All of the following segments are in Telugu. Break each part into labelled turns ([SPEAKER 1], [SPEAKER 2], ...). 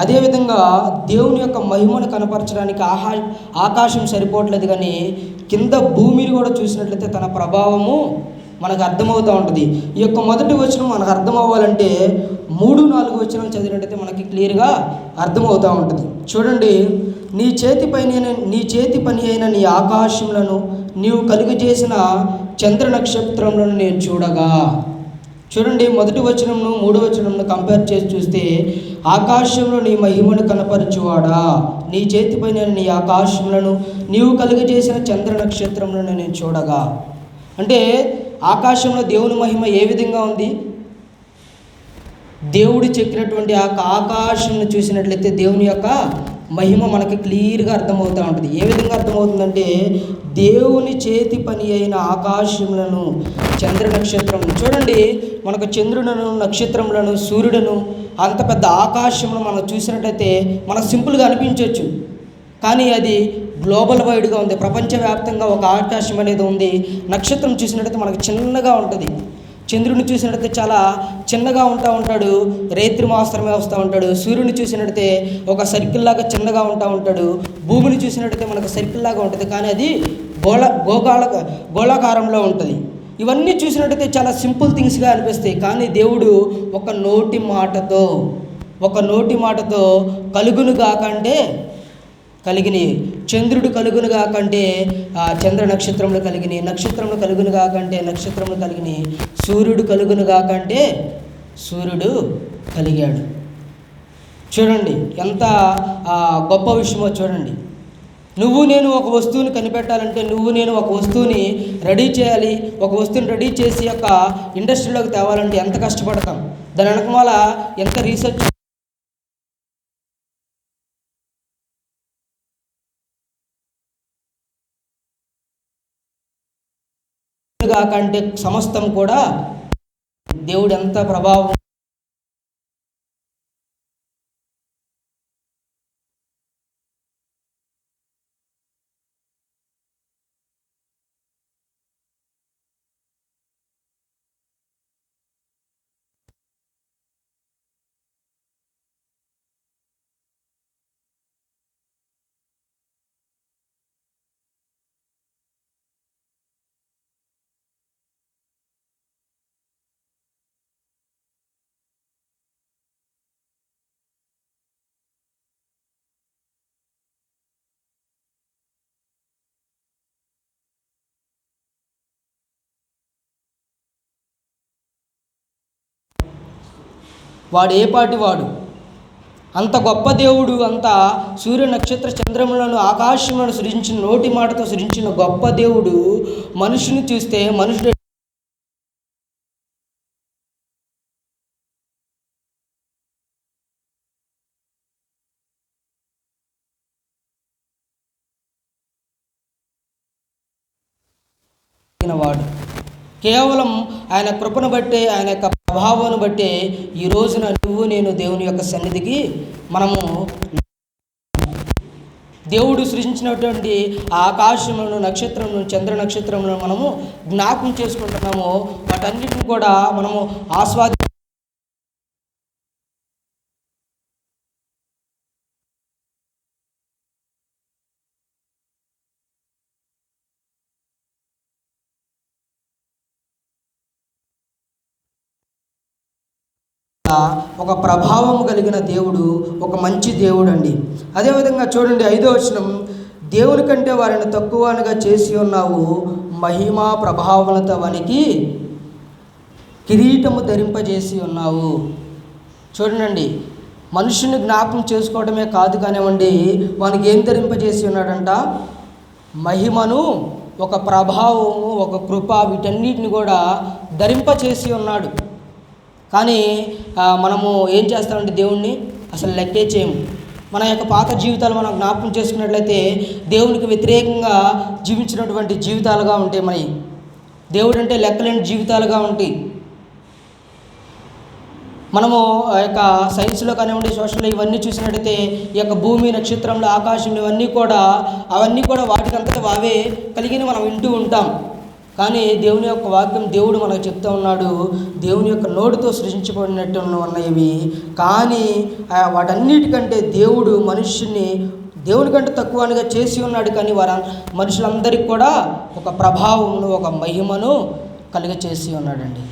[SPEAKER 1] అదేవిధంగా దేవుని యొక్క మహిమను కనపరచడానికి ఆహా ఆకాశం సరిపోవట్లేదు కానీ కింద భూమిని కూడా చూసినట్లయితే తన ప్రభావము మనకు అర్థమవుతూ ఉంటుంది. ఈ యొక్క మొదటి వచనం మనకు అర్థం అవ్వాలంటే మూడు నాలుగు వచనం చదివినట్టయితే మనకి క్లియర్గా అర్థమవుతూ ఉంటుంది. చూడండి నీ చేతి పని నీ చేతి పని అయిన నీ ఆకాశములను నీవు కలుగు చేసిన చంద్ర నక్షత్రములను నేను చూడగా. చూడండి మొదటి వచనంను మూడో వచనంను కంపేర్ చేసి చూస్తే ఆకాశంలో నీ మహిమను కనపరచువాడా? నీ చేతిపై నేను నీ ఆకాశములను నీవు కలుగజేసిన చంద్ర నక్షత్రములను నేను చూడగా. అంటే ఆకాశంలో దేవుని మహిమ ఏ విధంగా ఉంది? దేవుడు చెక్కినటువంటి ఆ ఆకాశంను చూసినట్లయితే దేవుని యొక్క మహిమ మనకి క్లియర్గా అర్థమవుతూ ఉంటుంది. ఏ విధంగా అర్థమవుతుందంటే దేవుని చేతి పని అయిన ఆకాశములను చంద్ర నక్షత్రం చూడండి మనకు చంద్రులను నక్షత్రములను సూర్యుడును అంత పెద్ద ఆకాశమును మనం చూసినట్టయితే మనకు సింపుల్గా అనిపించవచ్చు కానీ అది గ్లోబల్ వైడ్గా ఉంది. ప్రపంచవ్యాప్తంగా ఒక ఆకాశం అనేది ఉంది. నక్షత్రం చూసినట్టయితే మనకు చిన్నగా ఉంటుంది. చంద్రుని చూసినట్టయితే చాలా చిన్నగా ఉంటా ఉంటాడు రేత్రి మాస్త్రమే వస్తూ ఉంటాడు. సూర్యుని చూసినట్టయితే ఒక సర్కిల్ లాగా చిన్నగా ఉంటా ఉంటాడు. భూమిని చూసినట్టయితే మనకు సర్కిల్ లాగా ఉంటుంది. కానీ అది గోళ గోగాళ గోళాకారంలో ఉంటుంది. ఇవన్నీ చూసినట్టయితే చాలా సింపుల్ థింగ్స్గా అనిపిస్తాయి. కానీ దేవుడు ఒక నోటి మాటతో ఒక నోటి మాటతో కలుగును కాకంటే కలిగినాయి చంద్రుడు కలుగునుగా కంటే చంద్ర నక్షత్రములు కలిగినాయి నక్షత్రములు కలుగునుగా కంటే నక్షత్రములు కలిగినాయి సూర్యుడు కలుగునుగా కంటే సూర్యుడు కలిగాడు. చూడండి ఎంత గొప్ప విషయమో చూడండి. నువ్వు నేను ఒక వస్తువుని కనిపెట్టాలంటే నువ్వు నేను ఒక వస్తువుని రెడీ చేయాలి. ఒక వస్తువుని రెడీ చేసి యొక్క ఇండస్ట్రీలోకి తేవాలంటే ఎంత కష్టపడతాం? దాని వెనకమాల ఎంత రీసెర్చ్ కంటే సమస్తం కూడా దేవుడు ఎంత ప్రభావం వాడు ఏ పాటి వాడు? అంత గొప్ప దేవుడు అంత సూర్య నక్షత్ర చంద్రములను ఆకాశములను సృజించిన నోటి మాటతో సృజించిన గొప్ప దేవుడు మనుషుని చూస్తే మనుషుడు వాడు. కేవలం ఆయన కృపను బట్టే ఆయన యొక్క ప్రభావాన్ని బట్టే ఈ రోజున నువ్వు నేను దేవుని యొక్క సన్నిధికి మనము దేవుడు సృష్టించినటువంటి ఆకాశములను నక్షత్రములను చంద్ర నక్షత్రములను మనము జ్ఞాపం చేసుకుంటున్నాము. వాటన్నిటిని కూడా మనము ఆస్వాది ఒక ప్రభావం కలిగిన దేవుడు ఒక మంచి దేవుడు అండి అదేవిధంగా చూడండి ఐదో వచనం దేవుని కంటే వారిని తక్కువగా చేసి ఉన్నావు మహిమా ప్రభావములతో వానికి కిరీటము ధరింపజేసి ఉన్నావు. చూడండి మనుషుని జ్ఞాపకం చేసుకోవడమే కాదు కానివ్వండి వానికి ఏం ధరింపజేసి ఉన్నాడంట? మహిమను ఒక ప్రభావము ఒక కృప వీటన్నిటిని కూడా ధరింపచేసి ఉన్నాడు. కానీ మనము ఏం చేస్తామంటే దేవుణ్ణి అసలు లెక్కే చేయము. మన యొక్క పాత జీవితాలు మనం జ్ఞాపకం చేసుకున్నట్లయితే దేవునికి వ్యతిరేకంగా జీవించినటువంటి జీవితాలుగా ఉంటాయి మనవి దేవుడు అంటే లెక్కలేని జీవితాలుగా ఉంటాయి. మనము ఆ యొక్క సైన్స్లో కానివ్వండి సోషల్లో ఇవన్నీ చూసినట్టయితే ఈ యొక్క భూమి నక్షత్రంలో ఆకాశంలో ఇవన్నీ కూడా అవన్నీ కూడా వాటికంతటా అవే కలిగిన మనం వింటూ ఉంటాం. కానీ దేవుని యొక్క వాక్యం దేవుడు మనకు చెప్తా ఉన్నాడు దేవుని యొక్క నోటితో సృష్టించబడినట్టు ఉన్నవి కానీ వాటన్నిటికంటే దేవుడు మనుష్యుని దేవుని కంటే తక్కువనిగా చేసి ఉన్నాడు కానీ వారు మనుషులందరికీ కూడా ఒక ప్రభావమును ఒక మహిమను కలిగ చేసి ఉన్నాడండి.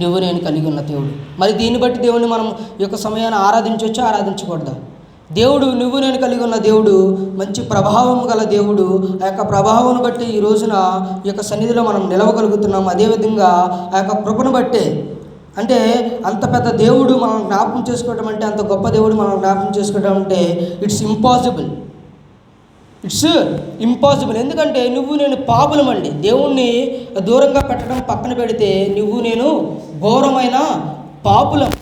[SPEAKER 1] నువ్వు నేను కలిగి ఉన్న దేవుడు. మరి దీన్ని బట్టి దేవుని మనం ఈ యొక్క సమయాన్ని ఆరాధించవచ్చు? ఆరాధించకూడదు? దేవుడు నువ్వు నేను కలిగి ఉన్న దేవుడు మంచి ప్రభావం గల దేవుడు ఆ యొక్క ప్రభావం బట్టి ఈ రోజున ఈ యొక్క సన్నిధిలో మనం నిలవగలుగుతున్నాం. అదేవిధంగా ఆ యొక్క కృపను బట్టే. అంటే అంత పెద్ద దేవుడు మనం జ్ఞాపకం చేసుకోవడం అంటే అంత గొప్ప దేవుడు మనం జ్ఞాపకం చేసుకోవడం అంటే ఇట్స్ ఇంపాసిబుల్ ఇట్స్ ఇంపాసిబుల్ ఎందుకంటే నువ్వు నేను పాపులం అండి దేవుణ్ణి దూరంగా పెట్టడం పక్కన పెడితే నువ్వు నేను ఘోరమైన పాపులం.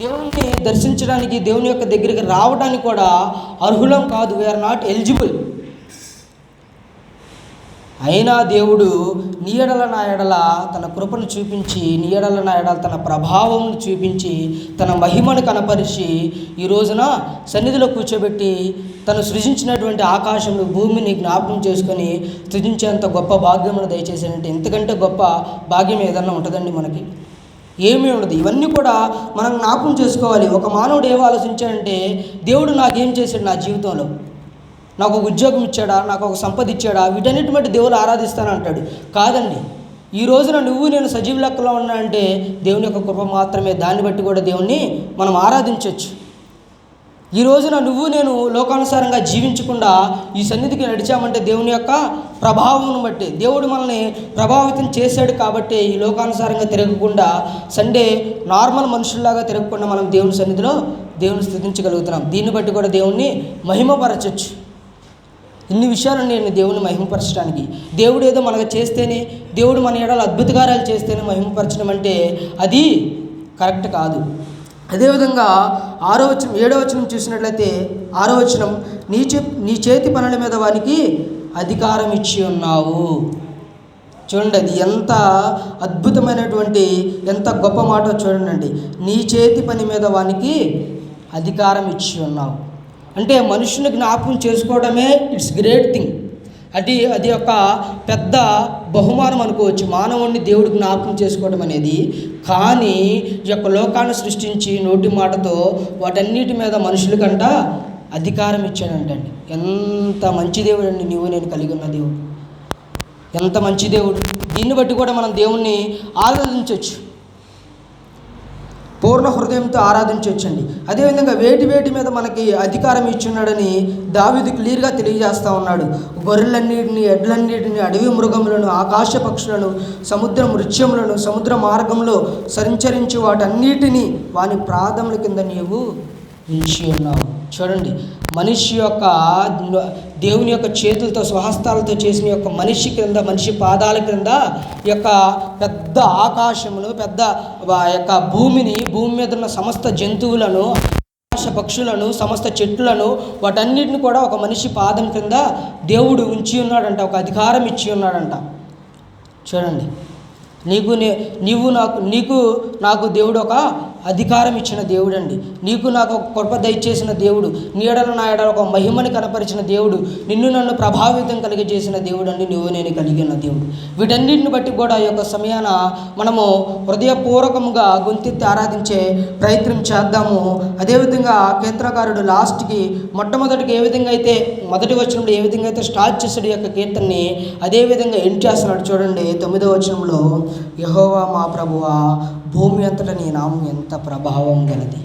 [SPEAKER 1] దేవుణ్ణి దర్శించడానికి దేవుని యొక్క దగ్గరికి రావడానికి కూడా అర్హులం కాదు. వీఆర్ నాట్ ఎలిజిబుల్ అయినా దేవుడు నీ ఎడల నా ఎడల తన కృపను చూపించి నీ ఎడల నా ఎడల తన ప్రభావం చూపించి తన మహిమను కనపరిచి ఈ రోజున సన్నిధిలో కూర్చోబెట్టి తను సృజించినటువంటి ఆకాశంలో భూమిని జ్ఞాపకం చేసుకొని సృజించేంత గొప్ప భాగ్యమును దయచేసాడంటే ఎందుకంటే గొప్ప భాగ్యం ఏదన్నా ఉంటుందండి మనకి. ఏమీ ఉండదు. ఇవన్నీ కూడా మనం జ్ఞాపకం చేసుకోవాలి. ఒక మానవుడు ఏం ఆలోచించాడంటే దేవుడు నాకేం చేశాడు నా జీవితంలో? నాకు ఒక ఉద్యోగం ఇచ్చాడా? నాకు ఒక సంపద ఇచ్చాడా? వీటన్నిటి బట్టి దేవుడు ఆరాధిస్తాను అంటాడు కాదండి. ఈ రోజున నువ్వు నేను సజీవ లెక్కలో ఉన్నా అంటే దేవుని యొక్క కృప మాత్రమే. దాన్ని బట్టి కూడా దేవుణ్ణి మనం ఆరాధించవచ్చు ఈ రోజున నువ్వు నేను లోకానుసారంగా జీవించకుండా ఈ సన్నిధికి నడిచామంటే దేవుని యొక్క ప్రభావం బట్టి దేవుడు మనల్ని ప్రభావితం చేశాడు కాబట్టి ఈ లోకానుసారంగా తిరగకుండా సండే నార్మల్ మనుషుల్లాగా తిరగకుండా మనం దేవుని సన్నిధిలో దేవుని స్థుతించగలుగుతున్నాం. దీన్ని బట్టి కూడా దేవుణ్ణి మహిమపరచచ్చు. ఇన్ని విషయాలు నేను దేవుని మహిమపరచడానికి. దేవుడు ఏదో మనకు చేస్తేనే దేవుడు మన ఏడాలు అద్భుత కార్యాలు చేస్తేనే మహిమపరచడం అంటే అది కరెక్ట్ కాదు. అదేవిధంగా ఆరో వచనం ఏడో వచనం చూసినట్లయితే ఆరో వచనం నీ చే నీ చేతి పనుల మీద వానికి అధికారం ఇచ్చి ఉన్నావు. చూడండి అది ఎంత అద్భుతమైనటువంటి ఎంత గొప్ప మాట చూడండి నీ చేతి పని మీద వానికి అధికారం ఇచ్చి ఉన్నావు. అంటే మనుషుని జ్ఞాపకం చేసుకోవడమే ఇట్స్ గ్రేట్ థింగ్ అది అది ఒక పెద్ద బహుమానం అనుకోవచ్చు. మానవుణ్ణి దేవుడు జ్ఞాపకం చేసుకోవడం అనేది. కానీ ఈ యొక్క లోకాన్ని సృష్టించి నోటి మాటతో వాటన్నిటి మీద మనుషులకంట అధికారం ఇచ్చాడంటండి. ఎంత మంచి దేవుడు అండి నువ్వు నేను కలిగి ఉన్న దేవుడు. ఎంత మంచి దేవుడు. దీన్ని బట్టి కూడా మనం దేవుణ్ణి ఆరాధించవచ్చు పూర్ణ హృదయంతో ఆరాధించవచ్చండి అదేవిధంగా వేటి వేటి మీద మనకి అధికారం ఇచ్చున్నాడని దావిది క్లియర్గా తెలియజేస్తూ ఉన్నాడు. గొర్రెలన్నిటిని ఎడ్లన్నిటిని అడవి మృగములను ఆకాశ పక్షులను సముద్ర మృత్యములను సముద్ర మార్గంలో సంచరించి వాటన్నిటినీ వాని ప్రాధముల కింద నీవు ఉంచి ఉన్నావు. చూడండి మనిషి యొక్క దేవుని యొక్క చేతులతో స్వహస్తాలతో చేసిన యొక్క మనిషి క్రింద మనిషి పాదాల క్రింద యొక్క పెద్ద ఆకాశమును పెద్ద యొక్క భూమిని భూమి మీద ఉన్న సమస్త జంతువులను ఆకాశ పక్షులను సమస్త చెట్లను వాటన్నిటిని కూడా ఒక మనిషి పాదం క్రింద దేవుడు ఉంచి ఉన్నాడంట ఒక అధికారం ఇచ్చి ఉన్నాడంట. చూడండి. నీకు నీవు నాకు నీకు నాకు దేవుడు ఒక అధికారం ఇచ్చిన దేవుడు అండి నీకు నాకు ఒక కృప దయచేసిన దేవుడు. నీడలు నా ఎడల ఒక మహిమని కనపరిచిన దేవుడు. నిన్ను నన్ను ప్రభావితం కలిగజేసిన దేవుడు అండి నువ్వు నేను కలిగిన దేవుడు. వీటన్నిటిని బట్టి కూడా ఈ యొక్క సమయాన మనము హృదయపూర్వకంగా గొంతెత్తి ఆరాధించే ప్రయత్నం చేద్దాము. అదేవిధంగా కీర్తనకారుడు లాస్ట్కి మొట్టమొదటికి ఏ విధంగా అయితే మొదటి వచనంలో ఏ విధంగా అయితే స్టార్ట్ చేసాడు ఈ యొక్క కీర్తనని అదేవిధంగా ఎండ్ చేస్తున్నాడు చూడండి తొమ్మిదో వచనంలో యహోవా మా ప్రభువా భూమి అంతటా నీ నామం ఎంత ప్రభావం గలది?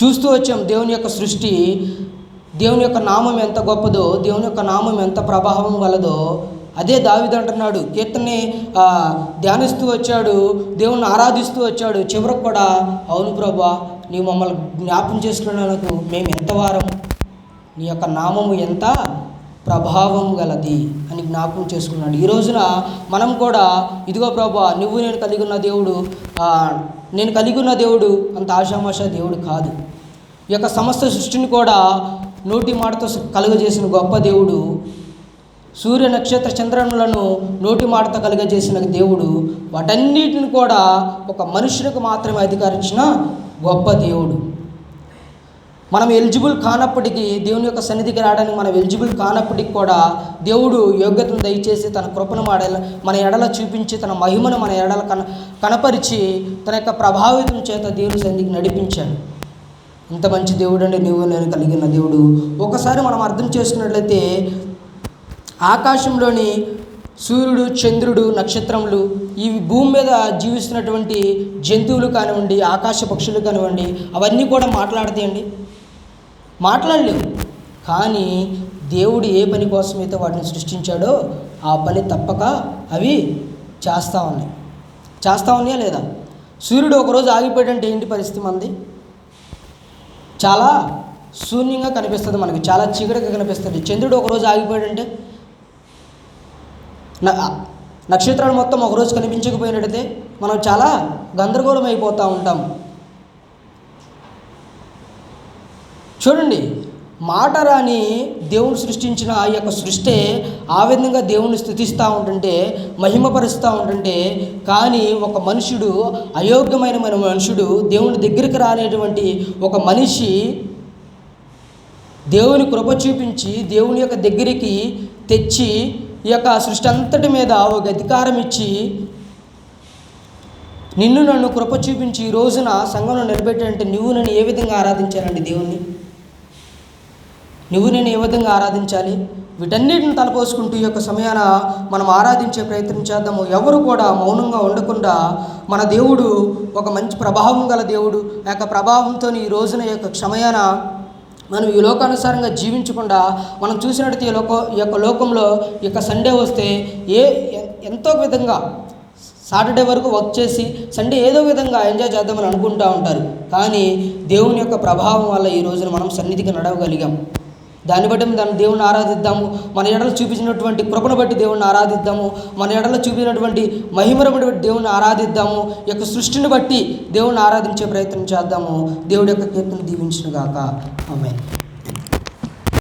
[SPEAKER 1] చూస్తూ వచ్చాం దేవుని యొక్క సృష్టి దేవుని యొక్క నామం ఎంత గొప్పదో దేవుని యొక్క నామం ఎంత ప్రభావం గలదో అదే దావిది అంటున్నాడు. కీర్తనని ధ్యానిస్తూ వచ్చాడు దేవుణ్ణి ఆరాధిస్తూ వచ్చాడు. చివరకు కూడా అవును ప్రభా నీ మమ్మల్ని జ్ఞాపం చేసుకున్నందుకు మేము ఎంత వారం నీ యొక్క నామము ఎంత? ప్రభావం గలది అని జ్ఞాపకం చేసుకున్నాడు. ఈ రోజున మనం కూడా ఇదిగో ప్రభా నువ్వు నేను కలిగి ఉన్న దేవుడు నేను కలిగి ఉన్న దేవుడు అంత ఆషామాష దేవుడు కాదు. ఈ యొక్క సమస్త సృష్టిని కూడా నోటి మాటతో కలుగజేసిన గొప్ప దేవుడు సూర్య నక్షత్ర చంద్రములను నోటి మాటతో కలుగజేసిన దేవుడు వాటన్నిటిని కూడా ఒక మనుషులకు మాత్రమే అధికారించిన గొప్ప దేవుడు. మనం ఎలిజిబుల్ కానప్పటికీ దేవుని యొక్క సన్నిధికి రావడానికి మనం ఎలిజిబుల్ కానప్పటికి కూడా దేవుడు యోగ్యతను దయచేసి తన కృపను మాడల మన ఎడల చూపించి తన మహిమను మన ఎడల కన కనపరిచి తన యొక్క ప్రభావితం చేత దేవుని సన్నిధికి నడిపించాడు. ఇంత మంచి దేవుడు అండి నువ్వు నేను కలిగిన దేవుడు. ఒకసారి మనం అర్థం చేసుకున్నట్లయితే ఆకాశంలోని సూర్యుడు చంద్రుడు నక్షత్రములు ఈ భూమి మీద జీవిస్తున్నటువంటి జంతువులు కానివ్వండి ఆకాశ పక్షులు కానివ్వండి అవన్నీ కూడా మాట్లాడతాయండి. మాట్లాడలేవు. కానీ దేవుడు ఏ పని కోసమైతే వాటిని సృష్టించాడో ఆ పని తప్పక అవి చేస్తూ ఉన్నాయి. చేస్తూ ఉన్నాయా లేదా? సూర్యుడు ఒకరోజు ఆగిపోయాడంటే ఏంటి పరిస్థితి మంది? చాలా శూన్యంగా కనిపిస్తుంది మనకి చాలా చీకటిగా కనిపిస్తుంది. చంద్రుడు ఒకరోజు ఆగిపోయాడంటే నక్షత్రాలు మొత్తం ఒకరోజు కనిపించకపోయినట్టయితే మనం చాలా గందరగోళం అయిపోతూ ఉంటాం. చూడండి మాట రాని దేవుడు సృష్టించిన ఆ యొక్క సృష్టి ఆ విధంగా దేవుణ్ణి స్థుతిస్తూ ఉంటుంటే మహిమపరుస్తూ ఉంటుంటే కానీ ఒక మనుషుడు అయోగ్యమైన మనుషుడు దేవుని దగ్గరికి రానేటువంటి ఒక మనిషి దేవుని కృప చూపించి దేవుని యొక్క దగ్గరికి తెచ్చి ఈ యొక్క సృష్టి అంతటి మీద ఒక అధికారం ఇచ్చి నిన్ను నన్ను కృప చూపించి ఈ రోజున సంఘంలో నిలబెట్టాలంటే నువ్వు నన్ను ఏ విధంగా ఆరాధించాలండి దేవుణ్ణి? నువ్వు నేను ఏ విధంగా ఆరాధించాలి? వీటన్నిటిని తలపోసుకుంటూ ఈ యొక్క సమయాన మనం ఆరాధించే ప్రయత్నం చేద్దాము. ఎవరు కూడా మౌనంగా ఉండకుండా మన దేవుడు ఒక మంచి ప్రభావం గల దేవుడు. ఆ యొక్క ప్రభావంతో ఈ రోజున యొక్క క్షమయాన మనం ఈ లోకానుసారంగా జీవించకుండా మనం చూసినట్టు ఈ లోక ఈ యొక్క లోకంలో ఈ యొక్క సండే వస్తే ఏ ఎంతో విధంగా సాటర్డే వరకు వర్క్ చేసి సండే ఏదో విధంగా ఎంజాయ్ చేద్దామని అనుకుంటూ ఉంటారు. కానీ దేవుని యొక్క ప్రభావం వల్ల ఈ రోజున మనం సన్నిధికి నడవగలిగాం. దాన్ని బట్టి దాన్ని దేవుణ్ణి ఆరాధిద్దాము. మన ఎడలు చూపించినటువంటి కృపను బట్టి దేవుణ్ణి ఆరాధిద్దాము. మన ఎడలో చూపించినటువంటి మహిమను బట్టి దేవుణ్ణి ఆరాధిద్దాము. యొక్క సృష్టిని బట్టి దేవుణ్ణి ఆరాధించే ప్రయత్నం చేద్దాము. దేవుడి యొక్క కీర్తన దీవించినగాక. ఆమె